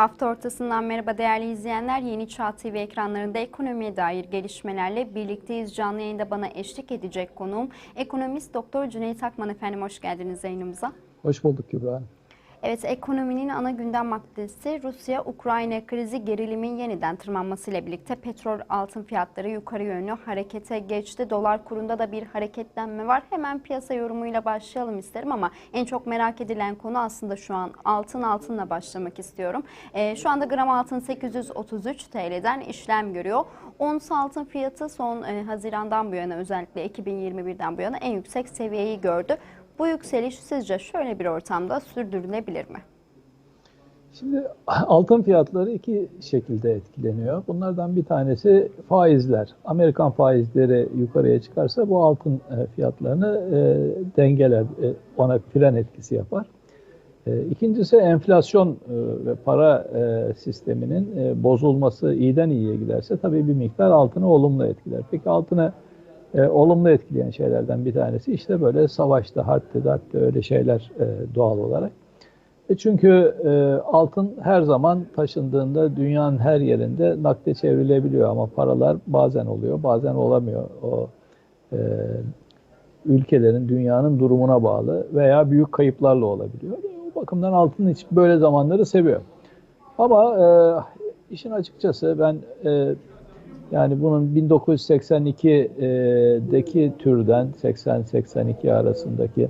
Hafta ortasından merhaba değerli izleyenler. Yeni Çağ TV ekranlarında ekonomiye dair gelişmelerle birlikteyiz. Canlı yayında bana eşlik edecek konuğum ekonomist Doktor Cüneyt Akman efendim hoş geldiniz yayınımıza. Hoş bulduk Kübra. Evet ekonominin ana gündem maddesi Rusya-Ukrayna krizi gerilimin yeniden tırmanmasıyla birlikte petrol altın fiyatları yukarı yönlü harekete geçti. Dolar kurunda da bir hareketlenme var. Hemen piyasa yorumuyla başlayalım isterim ama en çok merak edilen konu aslında şu an altın altınla başlamak istiyorum. Ee, şu anda gram altın 833 TL'den işlem görüyor. Ons altın fiyatı son e, Haziran'dan bu yana özellikle 2021'den bu yana en yüksek seviyeyi gördü. Bu yükseliş sizce şöyle bir ortamda sürdürülebilir mi? Şimdi altın fiyatları iki şekilde etkileniyor. Bunlardan bir tanesi faizler. Amerikan faizleri yukarıya çıkarsa bu altın e, fiyatlarını e, dengeler, e, ona fren etkisi yapar. İkincisi enflasyon ve para sisteminin bozulması iyiden iyiye giderse tabii bir miktar altını olumlu etkiler. Peki altını e, olumlu etkileyen şeylerden bir tanesi işte böyle savaşta, harpte, darpte öyle şeyler e, doğal olarak. E çünkü e, altın her zaman taşındığında dünyanın her yerinde nakde çevrilebiliyor ama paralar bazen oluyor, bazen olamıyor. O e, ülkelerin, dünyanın durumuna bağlı veya büyük kayıplarla olabiliyor. O bakımdan altın hiç böyle zamanları seviyor. Ama e, işin açıkçası ben e, yani bunun 1982'deki türden 80-82 arasındaki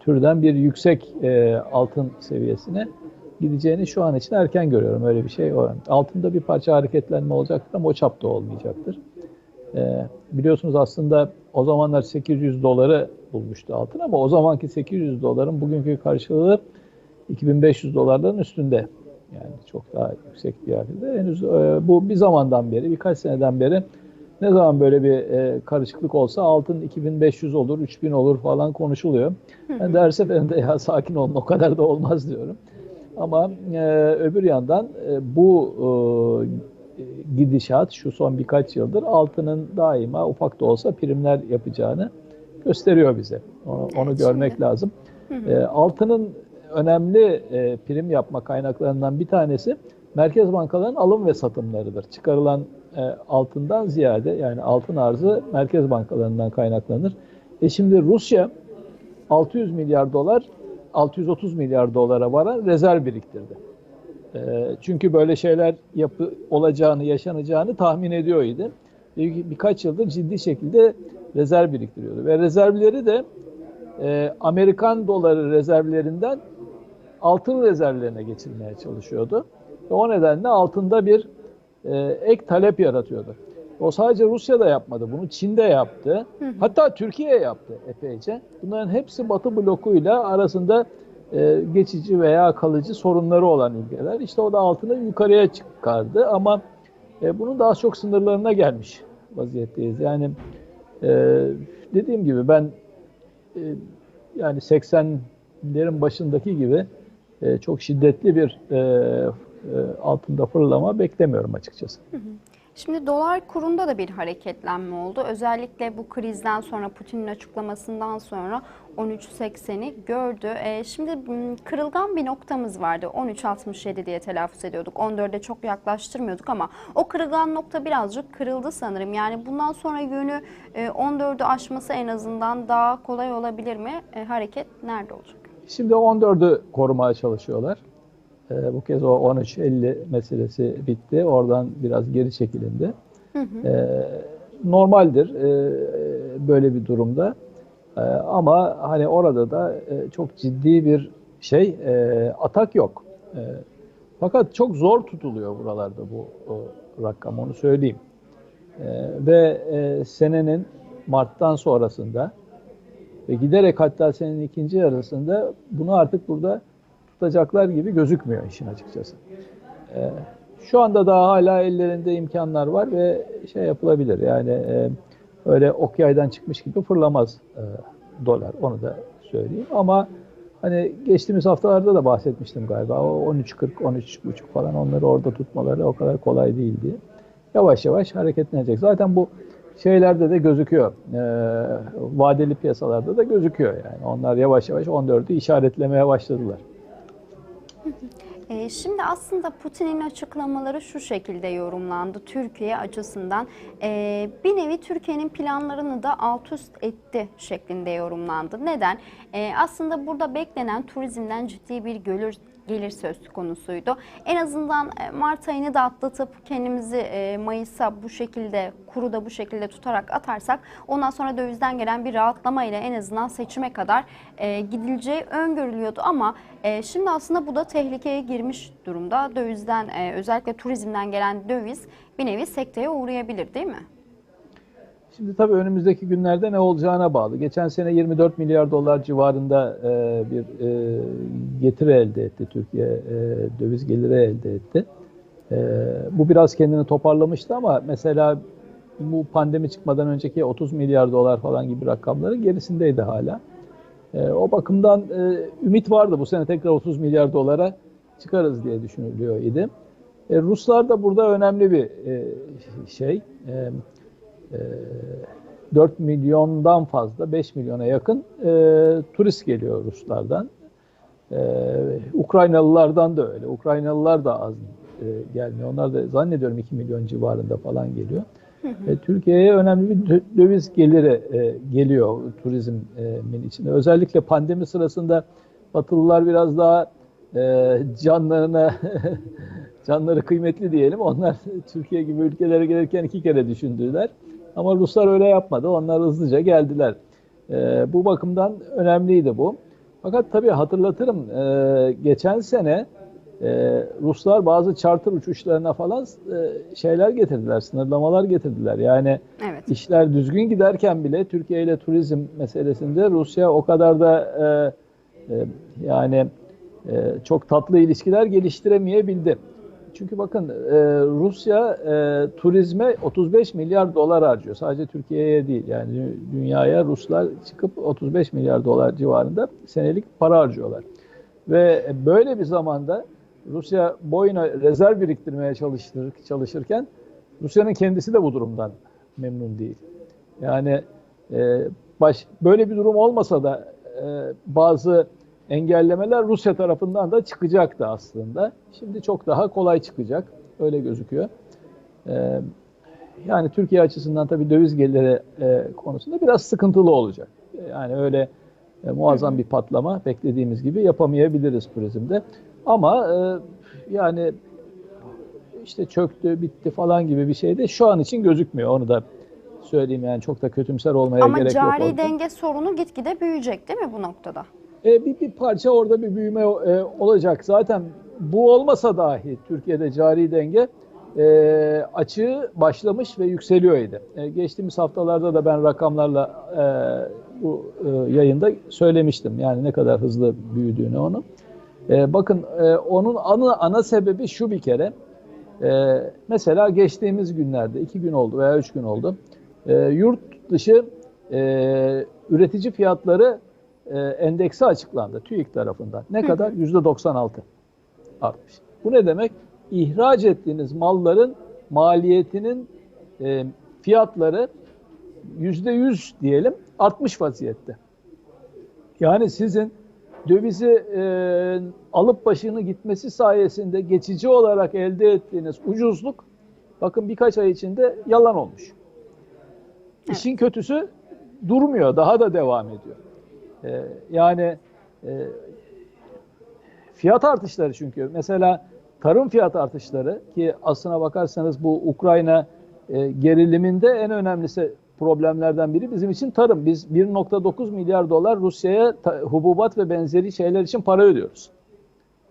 türden bir yüksek e, altın seviyesine gideceğini şu an için erken görüyorum. Öyle bir şey var. Altında bir parça hareketlenme olacaktır ama o çapta olmayacaktır. E, biliyorsunuz aslında o zamanlar 800 doları bulmuştu altın ama o zamanki 800 doların bugünkü karşılığı 2500 dolarların üstünde. Yani çok daha yüksek bir yerde. Henüz e, bu bir zamandan beri, birkaç seneden beri ne zaman böyle bir e, karışıklık olsa altın 2500 olur, 3000 olur falan konuşuluyor. Ben de her seferinde ya sakin olun o kadar da olmaz diyorum. Ama e, öbür yandan e, bu e, gidişat şu son birkaç yıldır altının daima ufak da olsa primler yapacağını gösteriyor bize. Onu, onu görmek lazım. E, altının önemli e, prim yapma kaynaklarından bir tanesi merkez bankalarının alım ve satımlarıdır. Çıkarılan e, altından ziyade yani altın arzı merkez bankalarından kaynaklanır. E şimdi Rusya 600 milyar dolar 630 milyar dolara varan rezerv biriktirdi. E, çünkü böyle şeyler yapı olacağını, yaşanacağını tahmin ediyordu. Bir, birkaç yıldır ciddi şekilde rezerv biriktiriyordu. Ve rezervleri de e, Amerikan doları rezervlerinden altın rezervlerine geçirmeye çalışıyordu. Ve o nedenle altında bir e, ek talep yaratıyordu. O sadece Rusya'da yapmadı. Bunu Çin'de yaptı. Hatta Türkiye yaptı epeyce. Bunların hepsi Batı blokuyla arasında e, geçici veya kalıcı sorunları olan ülkeler. İşte o da altını yukarıya çıkardı ama e, bunun daha çok sınırlarına gelmiş vaziyetteyiz. Yani e, dediğim gibi ben e, yani 80'lerin başındaki gibi e, çok şiddetli bir e, e, altında fırlama beklemiyorum açıkçası. Şimdi dolar kurunda da bir hareketlenme oldu. Özellikle bu krizden sonra Putin'in açıklamasından sonra 13.80'i gördü. E, şimdi kırılgan bir noktamız vardı. 13.67 diye telaffuz ediyorduk. 14'e çok yaklaştırmıyorduk ama o kırılgan nokta birazcık kırıldı sanırım. Yani bundan sonra yönü e, 14'ü aşması en azından daha kolay olabilir mi? E, hareket nerede olacak? Şimdi 14'ü korumaya çalışıyorlar. E, bu kez o 13.50 meselesi bitti. Oradan biraz geri çekilindi. Hı hı. E, normaldir e, böyle bir durumda. E, ama hani orada da e, çok ciddi bir şey e, atak yok. E, fakat çok zor tutuluyor buralarda bu o, rakam onu söyleyeyim. E, ve e, senenin Mart'tan sonrasında ve giderek hatta senin ikinci yarısında bunu artık burada tutacaklar gibi gözükmüyor işin açıkçası. Ee, şu anda daha hala ellerinde imkanlar var ve şey yapılabilir yani e, öyle ok yaydan çıkmış gibi fırlamaz e, dolar onu da söyleyeyim ama hani geçtiğimiz haftalarda da bahsetmiştim galiba o 13.40 13.5 falan onları orada tutmaları o kadar kolay değil diye. Yavaş yavaş hareketlenecek. Zaten bu şeylerde de gözüküyor. E, vadeli piyasalarda da gözüküyor yani. Onlar yavaş yavaş 14'ü işaretlemeye başladılar. Ee, Şimdi aslında Putin'in açıklamaları şu şekilde yorumlandı Türkiye açısından. Ee, Bir nevi Türkiye'nin planlarını da alt üst etti şeklinde yorumlandı. Neden? Aslında burada beklenen turizmden ciddi bir gelir, gelir söz konusuydu. En azından e, Mart ayını da atlatıp kendimizi e, Mayıs'a bu şekilde, kuru da bu şekilde tutarak atarsak ondan sonra dövizden gelen bir rahatlama ile en azından seçime kadar e, gidileceği öngörülüyordu ama şimdi aslında bu da tehlikeye girmiş durumda. Dövizden özellikle turizmden gelen döviz bir nevi sekteye uğrayabilir değil mi? Şimdi tabii önümüzdeki günlerde ne olacağına bağlı. Geçen sene 24 milyar dolar civarında e, bir e, getiri elde etti Türkiye, e, döviz geliri elde etti. E, bu biraz kendini toparlamıştı ama mesela bu pandemi çıkmadan önceki 30 milyar dolar falan gibi rakamların gerisindeydi hala. E, o bakımdan e, ümit vardı bu sene tekrar 30 milyar dolara çıkarız diye düşünülüyor idi. E, Ruslar da burada önemli bir e, şey. E, 4 milyondan fazla, 5 milyona yakın e, turist geliyor Ruslardan. E, Ukraynalılardan da öyle. Ukraynalılar da az e, gelmiyor. Onlar da zannediyorum 2 milyon civarında falan geliyor. E, Türkiye'ye önemli bir dö- döviz geliri e, geliyor turizmin içinde. Özellikle pandemi sırasında Batılılar biraz daha e, canlarına canları kıymetli diyelim. Onlar Türkiye gibi ülkelere gelirken iki kere düşündüler. Ama Ruslar öyle yapmadı. Onlar hızlıca geldiler. E, bu bakımdan önemliydi bu. Fakat tabii hatırlatırım e, geçen sene e, Ruslar bazı charter uçuşlarına falan e, şeyler getirdiler, sınırlamalar getirdiler. Yani Evet. işler düzgün giderken bile Türkiye ile turizm meselesinde Rusya o kadar da e, e, yani e, çok tatlı ilişkiler geliştiremeyebildi. Çünkü bakın e, Rusya e, turizme 35 milyar dolar harcıyor. Sadece Türkiye'ye değil yani dü- dünyaya Ruslar çıkıp 35 milyar dolar civarında senelik para harcıyorlar. Ve böyle bir zamanda Rusya boyuna rezerv biriktirmeye çalıştır, çalışırken Rusya'nın kendisi de bu durumdan memnun değil. Yani e, baş, böyle bir durum olmasa da e, bazı engellemeler Rusya tarafından da çıkacaktı aslında. Şimdi çok daha kolay çıkacak. Öyle gözüküyor. E, yani Türkiye açısından tabii döviz geliri e, konusunda biraz sıkıntılı olacak. Yani öyle e, muazzam bir patlama beklediğimiz gibi yapamayabiliriz turizmde. Ama e, yani işte çöktü, bitti falan gibi bir şey de şu an için gözükmüyor. Onu da söyleyeyim yani çok da kötümser olmaya Ama gerek yok. cari orada. denge sorunu gitgide büyüyecek değil mi bu noktada? E, bir, bir parça orada bir büyüme e, olacak. Zaten bu olmasa dahi Türkiye'de cari denge e, açığı başlamış ve yükseliyor idi. E, geçtiğimiz haftalarda da ben rakamlarla e, bu e, yayında söylemiştim. Yani ne kadar hızlı büyüdüğünü onun. E, bakın e, onun ana, ana sebebi şu bir kere. E, mesela geçtiğimiz günlerde, iki gün oldu veya üç gün oldu. E, yurt dışı e, üretici fiyatları e, endeksi açıklandı TÜİK tarafından. Ne kadar? Yüzde 96 artmış. Bu ne demek? İhraç ettiğiniz malların maliyetinin e, fiyatları yüzde yüz diyelim artmış vaziyette. Yani sizin dövizi e, alıp başını gitmesi sayesinde geçici olarak elde ettiğiniz ucuzluk bakın birkaç ay içinde yalan olmuş. İşin kötüsü durmuyor, daha da devam ediyor. Ee, yani e, fiyat artışları çünkü mesela tarım fiyat artışları ki aslına bakarsanız bu Ukrayna e, geriliminde en önemlisi problemlerden biri bizim için tarım. Biz 1.9 milyar dolar Rusya'ya hububat ve benzeri şeyler için para ödüyoruz.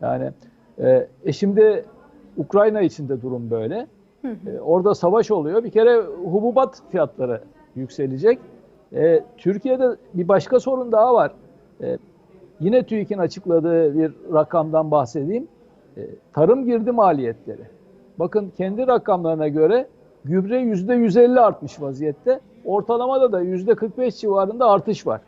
Yani e, e şimdi Ukrayna için de durum böyle. E, orada savaş oluyor. Bir kere hububat fiyatları yükselecek. E, Türkiye'de bir başka sorun daha var. E, yine TÜİK'in açıkladığı bir rakamdan bahsedeyim. E, tarım girdi maliyetleri. Bakın kendi rakamlarına göre gübre yüzde 150 artmış vaziyette. Ortalamada da yüzde 45 civarında artış var.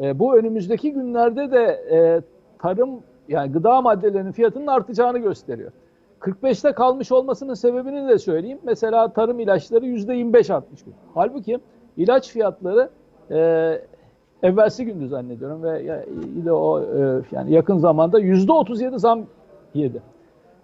E, bu önümüzdeki günlerde de e, tarım yani gıda maddelerinin fiyatının artacağını gösteriyor. 45'te kalmış olmasının sebebini de söyleyeyim. Mesela tarım ilaçları %25 artmış. Halbuki ilaç fiyatları e, evvelsi gündü zannediyorum ve yine o e, yani yakın zamanda %37 zam yedi.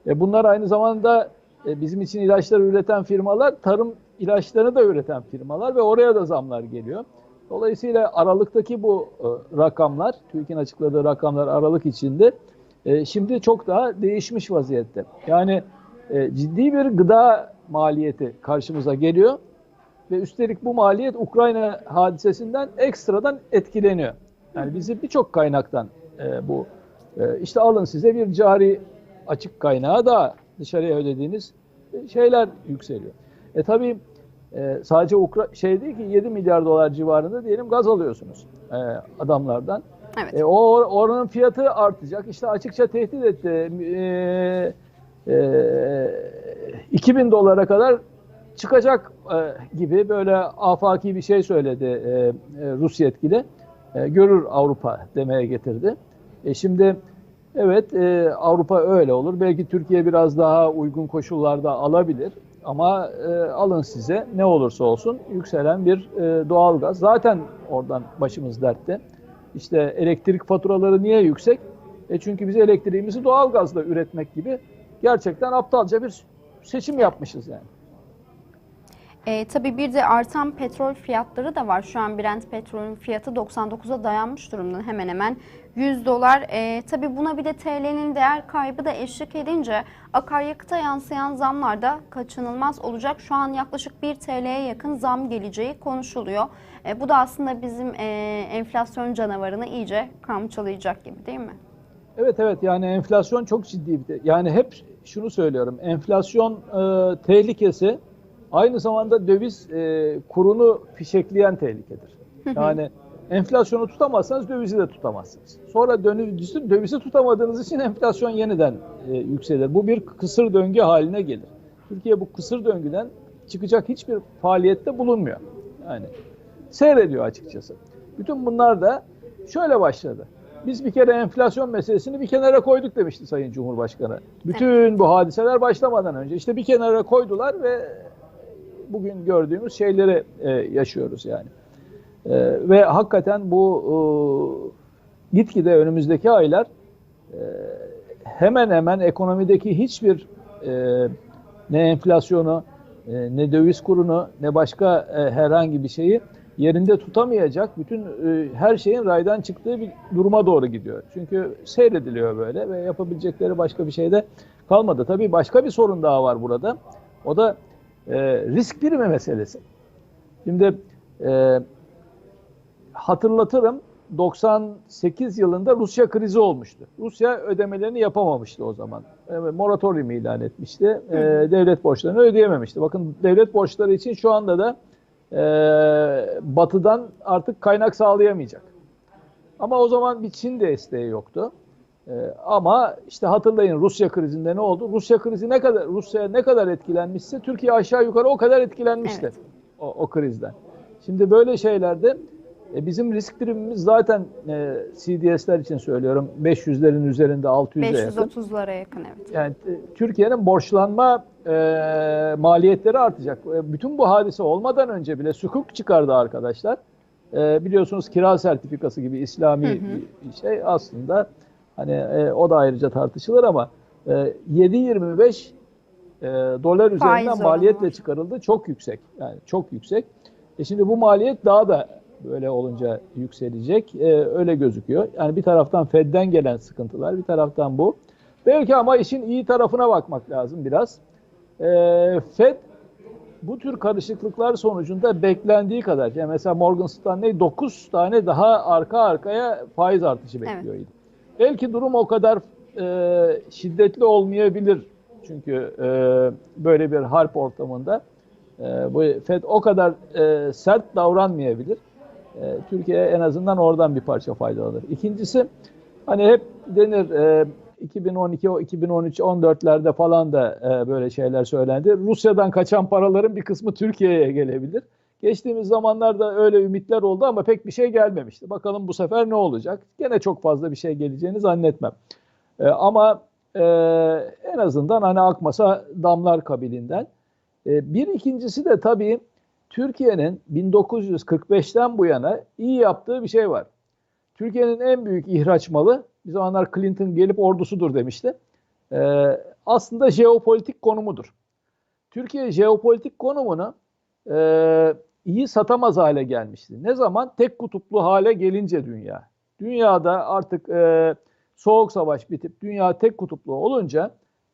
E bunlar aynı zamanda e, bizim için ilaçlar üreten firmalar, tarım ilaçlarını da üreten firmalar ve oraya da zamlar geliyor. Dolayısıyla Aralık'taki bu e, rakamlar, TÜİK'in açıkladığı rakamlar Aralık içinde e, şimdi çok daha değişmiş vaziyette. Yani e, ciddi bir gıda maliyeti karşımıza geliyor ve üstelik bu maliyet Ukrayna hadisesinden ekstradan etkileniyor. Yani bizi birçok kaynaktan e, bu e, işte alın size bir cari açık kaynağı da dışarıya ödediğiniz şeyler yükseliyor. E tabii e, sadece Ukra şey değil ki 7 milyar dolar civarında diyelim gaz alıyorsunuz e, adamlardan. Evet. E, o oranın fiyatı artacak. İşte açıkça tehdit etti. E, e, 2000 dolara kadar çıkacak e, gibi böyle afaki bir şey söyledi e, e, Rus yetkili. E, görür Avrupa demeye getirdi. E, şimdi evet e, Avrupa öyle olur. Belki Türkiye biraz daha uygun koşullarda alabilir. Ama e, alın size ne olursa olsun yükselen bir e, doğalgaz. Zaten oradan başımız dertte. İşte elektrik faturaları niye yüksek? E çünkü biz elektriğimizi doğalgazla üretmek gibi gerçekten aptalca bir seçim yapmışız yani. E, tabii bir de artan petrol fiyatları da var. Şu an Brent petrolün fiyatı 99'a dayanmış durumda hemen hemen 100 dolar. E, tabii buna bir de TL'nin değer kaybı da eşlik edince akaryakıta yansıyan zamlar da kaçınılmaz olacak. Şu an yaklaşık 1 TL'ye yakın zam geleceği konuşuluyor. E, bu da aslında bizim e, enflasyon canavarını iyice kamçılayacak gibi değil mi? Evet evet yani enflasyon çok ciddi bir yani hep şunu söylüyorum enflasyon e, tehlikesi aynı zamanda döviz e, kurunu fişekleyen tehlikedir. Yani enflasyonu tutamazsanız dövizi de tutamazsınız. Sonra dövizi, dövizi tutamadığınız için enflasyon yeniden e, yükselir. Bu bir kısır döngü haline gelir. Türkiye bu kısır döngüden çıkacak hiçbir faaliyette bulunmuyor. Yani seyrediyor açıkçası. Bütün bunlar da şöyle başladı. Biz bir kere enflasyon meselesini bir kenara koyduk demişti Sayın Cumhurbaşkanı. Bütün bu hadiseler başlamadan önce işte bir kenara koydular ve bugün gördüğümüz şeyleri e, yaşıyoruz yani. E, ve hakikaten bu e, gitgide önümüzdeki aylar e, hemen hemen ekonomideki hiçbir e, ne enflasyonu, e, ne döviz kurunu, ne başka e, herhangi bir şeyi yerinde tutamayacak bütün e, her şeyin raydan çıktığı bir duruma doğru gidiyor. Çünkü seyrediliyor böyle ve yapabilecekleri başka bir şey de kalmadı. Tabii başka bir sorun daha var burada. O da e, risk primi meselesi. Şimdi e, hatırlatırım 98 yılında Rusya krizi olmuştu. Rusya ödemelerini yapamamıştı o zaman. E, moratorium ilan etmişti. E, devlet borçlarını ödeyememişti. Bakın devlet borçları için şu anda da e, batıdan artık kaynak sağlayamayacak. Ama o zaman bir Çin desteği yoktu. E, ama işte hatırlayın Rusya krizinde ne oldu? Rusya krizi ne kadar Rusya ne kadar etkilenmişse Türkiye aşağı yukarı o kadar etkilenmişti Evet. o, o krizden. Şimdi böyle şeylerde e, bizim risk primimiz zaten e, CDS'ler için söylüyorum 500'lerin üzerinde 600'e yakın. 530'lara yakın evet. Yani e, Türkiye'nin borçlanma e, maliyetleri artacak. E, bütün bu hadise olmadan önce bile sukuk çıkardı arkadaşlar. E, biliyorsunuz kira sertifikası gibi İslami Hı hı. bir şey aslında hani e, o da ayrıca tartışılır ama e, 7.25 e, dolar üzerinden oranı maliyetle çıkarıldı. Çok yüksek. Yani çok yüksek. E şimdi bu maliyet daha da böyle olunca yükselecek. E, öyle gözüküyor. Yani bir taraftan Fed'den gelen sıkıntılar, bir taraftan bu. Belki ama işin iyi tarafına bakmak lazım biraz. E, Fed bu tür karışıklıklar sonucunda beklendiği kadar, yani mesela Morgan Stanley 9 tane daha arka arkaya faiz artışı bekliyordu. Belki durum o kadar e, şiddetli olmayabilir. Çünkü e, böyle bir harp ortamında e, bu Fed o kadar e, sert davranmayabilir. E, Türkiye en azından oradan bir parça faydalanır. İkincisi hani hep denir e, 2012, 2013, 14'lerde falan da e, böyle şeyler söylendi. Rusya'dan kaçan paraların bir kısmı Türkiye'ye gelebilir. Geçtiğimiz zamanlarda öyle ümitler oldu ama pek bir şey gelmemişti. Bakalım bu sefer ne olacak? Gene çok fazla bir şey geleceğini zannetmem. E, ama e, en azından hani akmasa damlar kabilinden. E, bir ikincisi de tabii Türkiye'nin 1945'ten bu yana iyi yaptığı bir şey var. Türkiye'nin en büyük ihraç malı bir zamanlar Clinton gelip ordusudur demişti. e, aslında jeopolitik konumudur. Türkiye jeopolitik konumunu e, iyi satamaz hale gelmişti. Ne zaman? Tek kutuplu hale gelince dünya. Dünyada artık e, soğuk savaş bitip dünya tek kutuplu olunca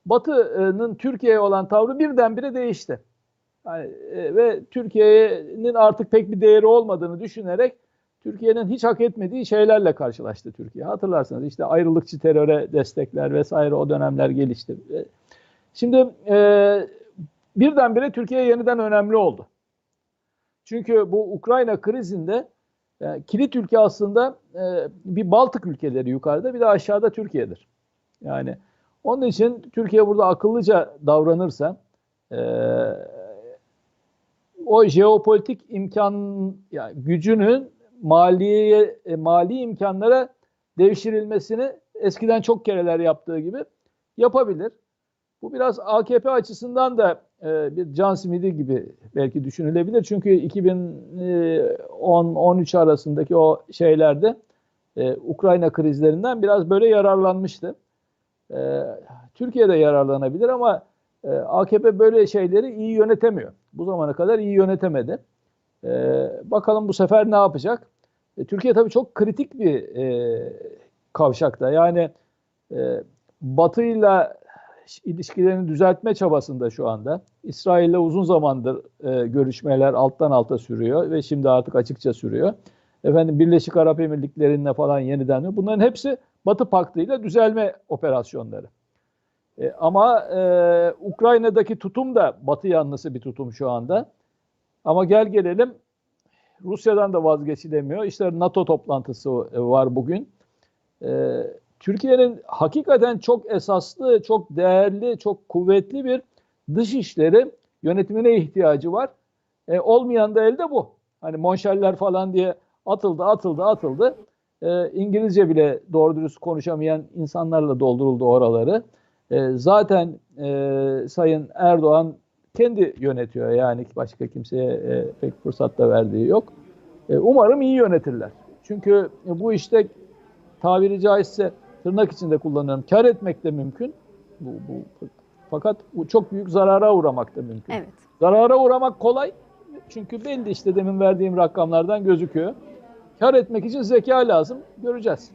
Batı'nın Türkiye'ye olan tavrı birdenbire değişti. Yani, e, ve Türkiye'nin artık pek bir değeri olmadığını düşünerek Türkiye'nin hiç hak etmediği şeylerle karşılaştı Türkiye. Hatırlarsanız işte ayrılıkçı teröre destekler vesaire o dönemler gelişti. E, Şimdi e, birdenbire Türkiye yeniden önemli oldu. Çünkü bu Ukrayna krizinde e, kilit ülke aslında e, bir Baltık ülkeleri yukarıda bir de aşağıda Türkiye'dir. Yani onun için Türkiye burada akıllıca davranırsa e, o jeopolitik imkan yani gücünün maliye e, mali imkanlara devşirilmesini eskiden çok kereler yaptığı gibi yapabilir. Bu biraz AKP açısından da bir can simidi gibi belki düşünülebilir. Çünkü 2010-13 arasındaki o şeylerde e, Ukrayna krizlerinden biraz böyle yararlanmıştı. E, Türkiye de yararlanabilir ama e, AKP böyle şeyleri iyi yönetemiyor. Bu zamana kadar iyi yönetemedi. E, bakalım bu sefer ne yapacak? E, Türkiye tabii çok kritik bir e, kavşakta. Yani e, Batı'yla ilişkilerini düzeltme çabasında şu anda. İsrail'le uzun zamandır e, görüşmeler alttan alta sürüyor ve şimdi artık açıkça sürüyor. Efendim Birleşik Arap Emirlikleri'ne falan yeniden bunların hepsi Batı Paktı ile düzelme operasyonları. E, ama e, Ukrayna'daki tutum da Batı yanlısı bir tutum şu anda. Ama gel gelelim Rusya'dan da vazgeçilemiyor. İşte NATO toplantısı e, var bugün. E, Türkiye'nin hakikaten çok esaslı, çok değerli, çok kuvvetli bir dış işleri yönetimine ihtiyacı var. E, olmayan da elde bu. Hani monşeller falan diye atıldı, atıldı, atıldı. E, İngilizce bile doğru dürüst konuşamayan insanlarla dolduruldu oraları. E, zaten e, Sayın Erdoğan kendi yönetiyor yani başka kimseye e, pek fırsat da verdiği yok. E, umarım iyi yönetirler. Çünkü bu işte tabiri caizse tırnak içinde kullanıyorum. Kar etmek de mümkün. Bu, bu, fakat bu çok büyük zarara uğramak da mümkün. Evet. Zarara uğramak kolay. Çünkü belli işte demin verdiğim rakamlardan gözüküyor. Kar etmek için zeka lazım. Göreceğiz.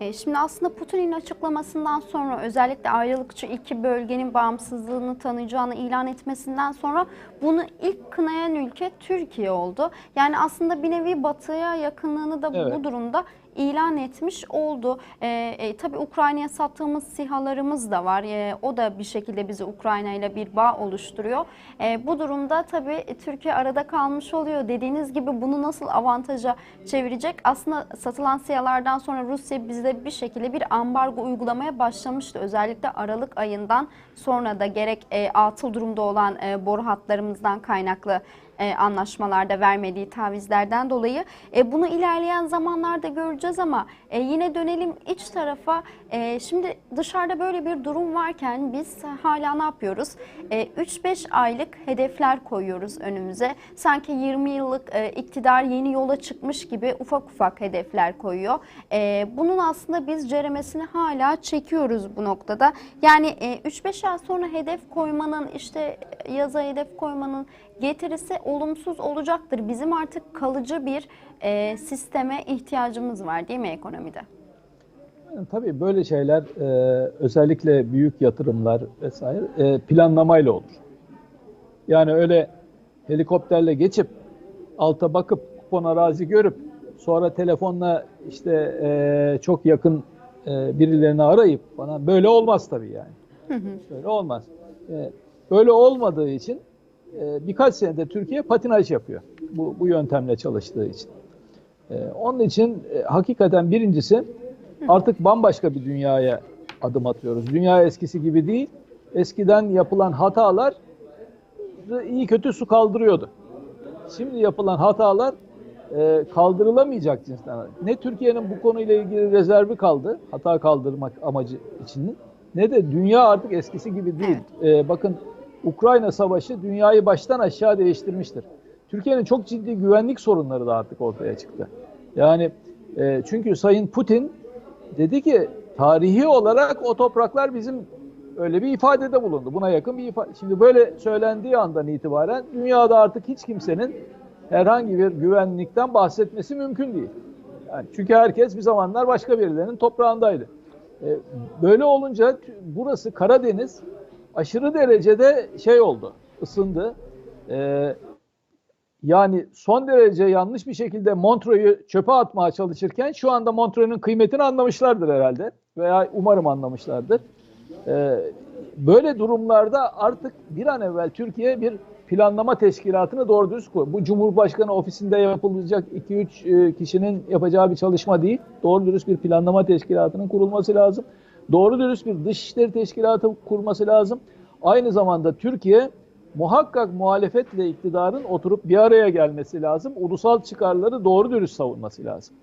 E, Şimdi aslında Putin'in açıklamasından sonra özellikle ayrılıkçı iki bölgenin bağımsızlığını tanıyacağını ilan etmesinden sonra bunu ilk kınayan ülke Türkiye oldu. Yani aslında bir nevi batıya yakınlığını da Evet. bu durumda ilan etmiş oldu. E, e, tabii Ukrayna'ya sattığımız sihalarımız da var. E, o da bir şekilde bizi Ukrayna ile bir bağ oluşturuyor. E, bu durumda tabii Türkiye arada kalmış oluyor. Dediğiniz gibi bunu nasıl avantaja çevirecek? Aslında satılan sihalardan sonra Rusya bize bir şekilde bir ambargo uygulamaya başlamıştı. Özellikle Aralık ayından sonra da gerek e, atıl durumda olan e, boru hatlarımızdan kaynaklı e, anlaşmalarda vermediği tavizlerden dolayı e, bunu ilerleyen zamanlarda göreceğiz ama e, yine dönelim iç tarafa. E, şimdi dışarıda böyle bir durum varken biz hala ne yapıyoruz? E, 3-5 aylık hedefler koyuyoruz önümüze. Sanki 20 yıllık e, iktidar yeni yola çıkmış gibi ufak ufak hedefler koyuyor. E, bunun aslında biz ceremesini hala çekiyoruz bu noktada. Yani e, 3-5 ay sonra hedef koymanın işte yaza hedef koymanın getirisi olumsuz olacaktır. Bizim artık kalıcı bir e, sisteme ihtiyacımız var değil mi ekonomide? Yani tabii böyle şeyler e, özellikle büyük yatırımlar vesaire e, planlamayla olur. Yani öyle helikopterle geçip alta bakıp kupon arazi görüp sonra telefonla işte e, çok yakın e, birilerini arayıp falan böyle olmaz tabii yani. Böyle olmaz. E, böyle olmadığı için e, birkaç senede Türkiye patinaj yapıyor. Bu, bu yöntemle çalıştığı için. E, onun için e, hakikaten birincisi artık bambaşka bir dünyaya adım atıyoruz. Dünya eskisi gibi değil. Eskiden yapılan hatalar iyi kötü su kaldırıyordu. Şimdi yapılan hatalar e, kaldırılamayacak cinsten. Ne Türkiye'nin bu konuyla ilgili rezervi kaldı, hata kaldırmak amacı için, ne de dünya artık eskisi gibi değil. Bakın Ukrayna Savaşı dünyayı baştan aşağı değiştirmiştir. Türkiye'nin çok ciddi güvenlik sorunları da artık ortaya çıktı. Yani e, çünkü Sayın Putin dedi ki tarihi olarak o topraklar bizim öyle bir ifadede bulundu. Buna yakın bir ifade. Şimdi böyle söylendiği andan itibaren dünyada artık hiç kimsenin herhangi bir güvenlikten bahsetmesi mümkün değil. Yani çünkü herkes bir zamanlar başka birilerinin toprağındaydı. E, Böyle olunca burası Karadeniz aşırı derecede şey oldu, ısındı. E, yani son derece yanlış bir şekilde Montreux'u çöpe atmaya çalışırken şu anda Montreux'un kıymetini anlamışlardır herhalde. Veya umarım anlamışlardır. Ee, böyle durumlarda artık bir an evvel Türkiye bir planlama teşkilatını doğru düz koy. Bu Cumhurbaşkanı ofisinde yapılacak 2-3 e, kişinin yapacağı bir çalışma değil. Doğru dürüst bir planlama teşkilatının kurulması lazım. Doğru dürüst bir dışişleri teşkilatı kurması lazım. Aynı zamanda Türkiye muhakkak muhalefetle iktidarın oturup bir araya gelmesi lazım. Ulusal çıkarları doğru dürüst savunması lazım.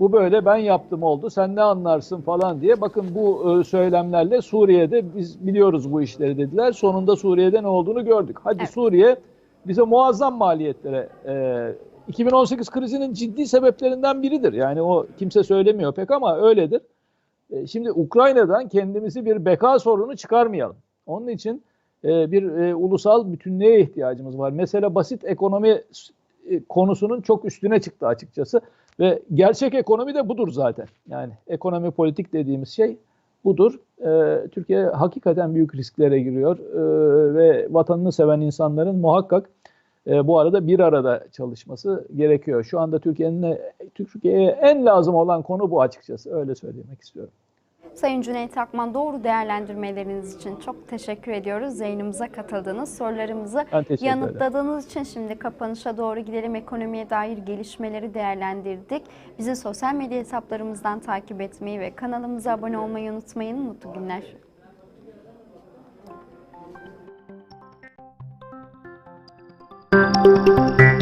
Bu böyle ben yaptım oldu sen ne anlarsın falan diye. Bakın bu e, söylemlerle Suriye'de biz biliyoruz bu işleri dediler. Sonunda Suriye'de ne olduğunu gördük. Hadi Evet. Suriye bize muazzam maliyetlere e, 2018 krizinin ciddi sebeplerinden biridir. Yani o kimse söylemiyor pek ama öyledir. E, Şimdi Ukrayna'dan kendimizi bir beka sorunu çıkarmayalım. Onun için e, bir e, ulusal bütünlüğe ihtiyacımız var. Mesela basit ekonomi konusunun çok üstüne çıktı açıkçası. Ve gerçek ekonomi de budur zaten. Yani ekonomi politik dediğimiz şey budur. Türkiye hakikaten büyük risklere giriyor ve vatanını seven insanların muhakkak e, bu arada bir arada çalışması gerekiyor. Şu anda Türkiye'nin Türkiye'ye en lazım olan konu bu açıkçası. Öyle söylemek istiyorum. Sayın Cüneyt Akman doğru değerlendirmeleriniz için çok teşekkür ediyoruz. Yayınımıza katıldığınız sorularımızı teşekkür ederim. yanıtladığınız için şimdi kapanışa doğru gidelim. Ekonomiye dair gelişmeleri değerlendirdik. Bizi sosyal medya hesaplarımızdan takip etmeyi ve kanalımıza abone olmayı unutmayın. Mutlu günler. Música